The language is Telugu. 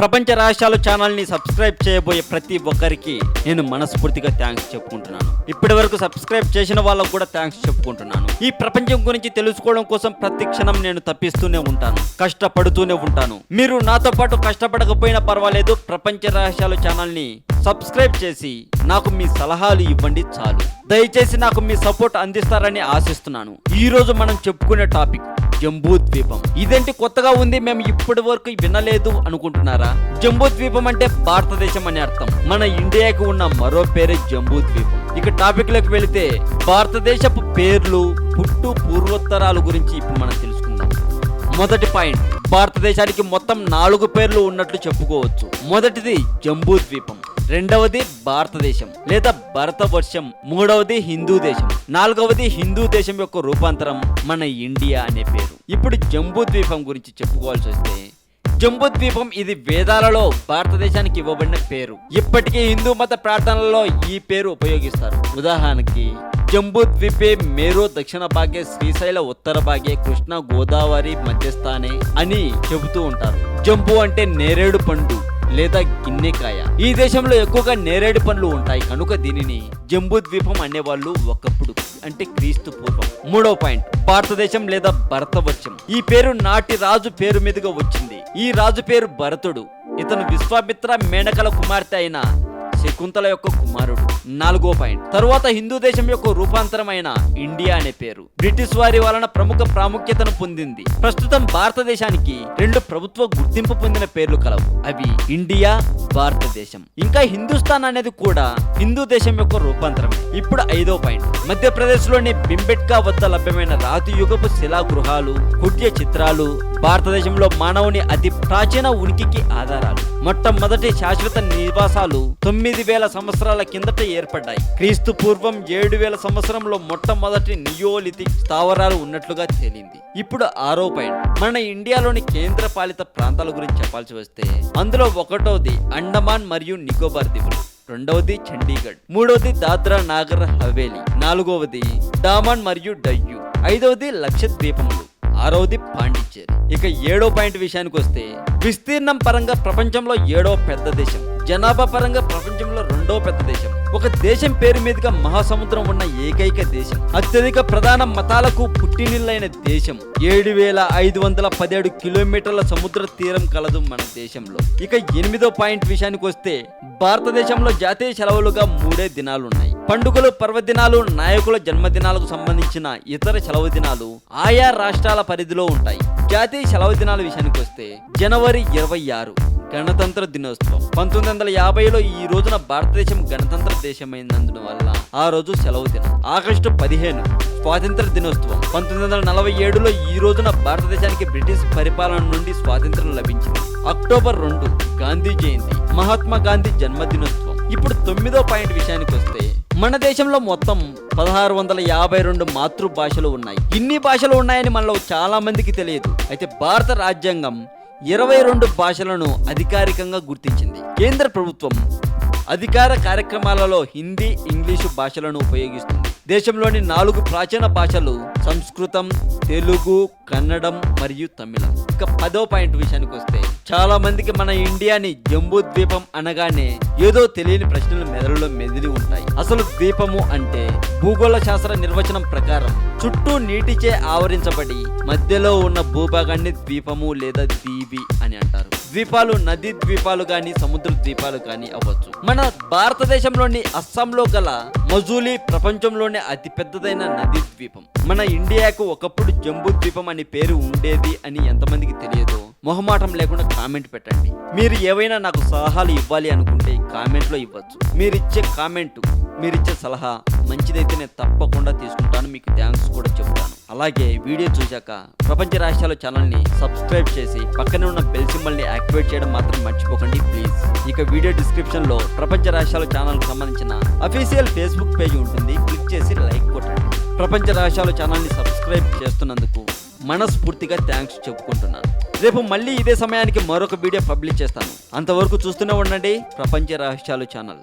ప్రపంచ రహస్యాలు ఛానల్ని సబ్స్క్రైబ్ చేయబోయే ప్రతి ఒక్కరికి నేను మనస్ఫూర్తిగా థ్యాంక్స్ చెప్పుకుంటున్నాను. ఇప్పటి వరకు సబ్స్క్రైబ్ చేసిన వాళ్ళకు కూడా థ్యాంక్స్ చెప్పుకుంటున్నాను. ఈ ప్రపంచం గురించి తెలుసుకోవడం కోసం ప్రతి క్షణం నేను తప్పిస్తూనే ఉంటాను కష్టపడుతూనే ఉంటాను. మీరు నాతో పాటు కష్టపడకపోయినా పర్వాలేదు ప్రపంచ రహస్యాలు ఛానల్ని సబ్స్క్రైబ్ చేసి నాకు మీ సలహాలు ఇవ్వండి చాలు. దయచేసి నాకు మీ సపోర్ట్ అందిస్తారని ఆశిస్తున్నాను. ఈ రోజు మనం చెప్పుకునే టాపిక్ జంబూ ద్వీపం ఇదేంటి కొత్తగా ఉంది? మేము ఇప్పటి వరకు వినలేదు అనుకుంటున్నారా? జంబూ ద్వీపం అంటే భారతదేశం అని అర్థం. మన ఇండియాకి ఉన్న మరో పేరే జంబూ ద్వీపం ఇక టాపిక్లోకి వెళితే భారతదేశపు పేర్లు పుట్టు పూర్వోత్తరాల గురించి ఇప్పుడు మనం తెలుసుకుందాం. మొదటి పాయింట్ భారతదేశానికి మొత్తం నాలుగు పేర్లు ఉన్నట్లు చెప్పుకోవచ్చు. మొదటిది జంబూ ద్వీపం రెండవది భారతదేశం లేదా భరతవర్షం మూడవది హిందూ దేశం నాలుగవది హిందూ దేశం యొక్క రూపాంతరం మన ఇండియా అనే పేరు. ఇప్పుడు జంబూ ద్వీపం గురించి చెప్పుకోవాల్సి వస్తే జంబూ ద్వీపం ఇది వేదాలలో భారతదేశానికి ఇవ్వబడిన పేరు. ఇప్పటికీ హిందూ మత ప్రార్థనలలో ఈ పేరు ఉపయోగిస్తారు. ఉదాహరణకి జంబూ ద్వీపే మేరు దక్షిణ భాగే శ్రీశైల ఉత్తర భాగే కృష్ణ గోదావరి మధ్యస్థానే అని చెబుతూ ఉంటారు. జంబూ అంటే నేరేడు పండు. లేదా గిన్నెకాయ. ఈ దేశంలో ఎక్కువగా నేరేడు పండ్లు ఉంటాయి. కనుక దీనిని జంబూ ద్వీపం అనేవాళ్ళు ఒకప్పుడు అంటే క్రీస్తు పూర్వం. మూడో పాయింట్ భారతదేశం లేదా భరతవర్షం ఈ పేరు నాటి రాజు పేరు మీదుగా వచ్చింది. ఈ రాజు పేరు భరతుడు. ఇతను విశ్వామిత్ర మేనకల కుమార్తె అయిన శకుంతల యొక్క కుమారుడు. నాలుగో పాయింట్. తరువాత హిందూ దేశం యొక్క రూపాంతరమైన ఇండియా అనే పేరు. బ్రిటిష్ వారి వలన ప్రముఖ ప్రాముఖ్యతను పొందింది. ప్రస్తుతం భారతదేశానికి రెండు ప్రభుత్వ గుర్తింపు పొందిన పేర్లు కలవు. అవి ఇండియా భారతదేశం. ఇంకా హిందుస్థాన్ అనేది కూడా హిందూ దేశం యొక్క రూపాంతరం ఇప్పుడు ఐదో పాయింట్. మధ్యప్రదేశ్లోని బింబెట్కా వద్ద లభ్యమైన రాతి యుగపు శిలా గృహాలు కుట్య చిత్రాలు భారతదేశంలో మానవుని అతి ప్రాచీన ఉనికికి ఆధారాలు. మొట్టమొదటి శాశ్వత నివాసాలు తొమ్మిది వేల సంవత్సరాల కిందట ఏర్పడ్డాయి. క్రీస్తు పూర్వం ఏడు వేల సంవత్సరంలో మొట్టమొదటి నియోలిథిక్ స్థావరాలు ఉన్నట్లుగా తేలింది. ఇప్పుడు ఆరో పాయింట్. మన ఇండియాలోని కేంద్ర పాలిత ప్రాంతాల గురించి చెప్పాల్సి వస్తే అందులో ఒకటోది అండమాన్ మరియు నికోబార్ దీవులు రెండవది చండీగఢ్ మూడవది దాద్రా నాగర్ హవేలీ నాలుగవది డామన్ మరియు డయ్యూ ఐదవది లక్షద్వీపములు. ఆరవది పాండిచ్చేరి. ఇక ఏడో పాయింట్ విషయానికి వస్తే విస్తీర్ణం పరంగా ప్రపంచంలో ఏడో పెద్ద దేశం. జనాభా పరంగా ప్రపంచంలో రెండో పెద్ద దేశం. ఒక దేశం పేరు మీదుగా మహాసముద్రం ఉన్న ఏకైక దేశం. అత్యధిక ప్రధాన మతాలకు పుట్టినిల్లైన దేశం. ఏడు వేల ఐదు వందల పదిహేడు కిలోమీటర్ల సముద్ర తీరం కలదు మన దేశంలో. ఇక ఎనిమిదో పాయింట్ విషయానికి వస్తే భారతదేశంలో జాతీయ సెలవులుగా మూడే దినాలు ఉన్నాయి పండుగలు పర్వదినాలు నాయకుల జన్మదినాలకు సంబంధించిన ఇతర సెలవు దినాలు ఆయా రాష్ట్రాల పరిధిలో ఉంటాయి. జాతీయ సెలవు దినాల విషయానికి వస్తే జనవరి ఇరవై ఆరు గణతంత్ర దినోత్సవం. పంతొమ్మిది వందల యాభైలో ఈ రోజున భారతదేశం గణతంత్ర దేశమైనందున వల్ల ఆ రోజు సెలవు దినం. ఆగస్టు పదిహేను స్వాతంత్ర దినోత్సవం. పంతొమ్మిది వందల నలభై ఏడులో ఈ రోజున భారతదేశానికి బ్రిటిష్ పరిపాలన నుండి స్వాతంత్రం లభించింది. అక్టోబర్ రెండు గాంధీ జయంతి మహాత్మా గాంధీ జన్మదినోత్సవం. ఇప్పుడు తొమ్మిదో పాయింట్ విషయానికి వస్తే మన దేశంలో మొత్తం పదహారు వందల యాభై రెండు మాతృభాషలు ఉన్నాయి. ఇన్ని భాషలు ఉన్నాయని మనలో చాలా మందికి తెలియదు. అయితే భారత రాజ్యాంగం ఇరవై రెండు భాషలను అధికారికంగా గుర్తించింది. కేంద్ర ప్రభుత్వం అధికార కార్యక్రమాలలో హిందీ ఇంగ్లీషు భాషలను ఉపయోగిస్తుంది. దేశంలోని నాలుగు ప్రాచీన భాషలు సంస్కృతం తెలుగు కన్నడం మరియు తమిళం. ఇక పదో పాయింట్ విషయానికి వస్తే చాలా మందికి మన ఇండియాని జంబూ ద్వీపం అనగానే ఏదో తెలియని ప్రశ్నలు మెదడులో మెదిలి ఉంటాయి. అసలు ద్వీపము అంటే భూగోళ శాస్త్ర నిర్వచనం ప్రకారం చుట్టూ నీటిచే ఆవరించబడి మధ్యలో ఉన్న భూభాగాన్ని ద్వీపము లేదా దీవి అని అంటారు. ద్వీపాలు నదీ ద్వీపాలు కానీ సముద్ర ద్వీపాలు కానీ అవ్వచ్చు. మన భారతదేశంలోని అస్సాంలో గల మజూలీ ప్రపంచంలోనే అతిపెద్దదైన నదీ ద్వీపం. మన ఇండియాకు ఒకప్పుడు జంబూ ద్వీపం అనే పేరు ఉండేది అని ఎంతమందికి తెలియదు? మొహమాటం లేకుండా కామెంట్ పెట్టండి. మీరు ఏవైనా నాకు సలహాలు ఇవ్వాలి అనుకుంటే కామెంట్లో ఇవ్వచ్చు. మీరిచ్చే కామెంట్ మీరిచ్చే సలహా మంచిదైతే నేను తప్పకుండా తీసుకుంటాను. మీకు థ్యాంక్స్. అలాగే వీడియో చూశాక ప్రపంచ రాష్ట్రాల ఛానల్ని సబ్స్క్రైబ్ చేసి పక్కనే ఉన్న బెల్ సింబల్ని యాక్టివేట్ చేయడం మాత్రం మర్చిపోకండి ప్లీజ్ ఇక వీడియో డిస్క్రిప్షన్లో ప్రపంచ రాష్ట్రాల ఛానల్కి సంబంధించిన అఫీషియల్ ఫేస్బుక్ పేజ్ ఉంటుంది. క్లిక్ చేసి లైక్ కొట్టండి. ప్రపంచ రాష్ట్రాల ఛానల్ని సబ్స్క్రైబ్ చేస్తున్నందుకు మనస్ఫూర్తిగా థ్యాంక్స్ చెప్పుకుంటున్నాను. రేపు మళ్ళీ ఇదే సమయానికి మరొక వీడియో పబ్లిష్ చేస్తాను. అంతవరకు చూస్తూనే ఉండండి ప్రపంచ రహస్యాలు ఛానల్.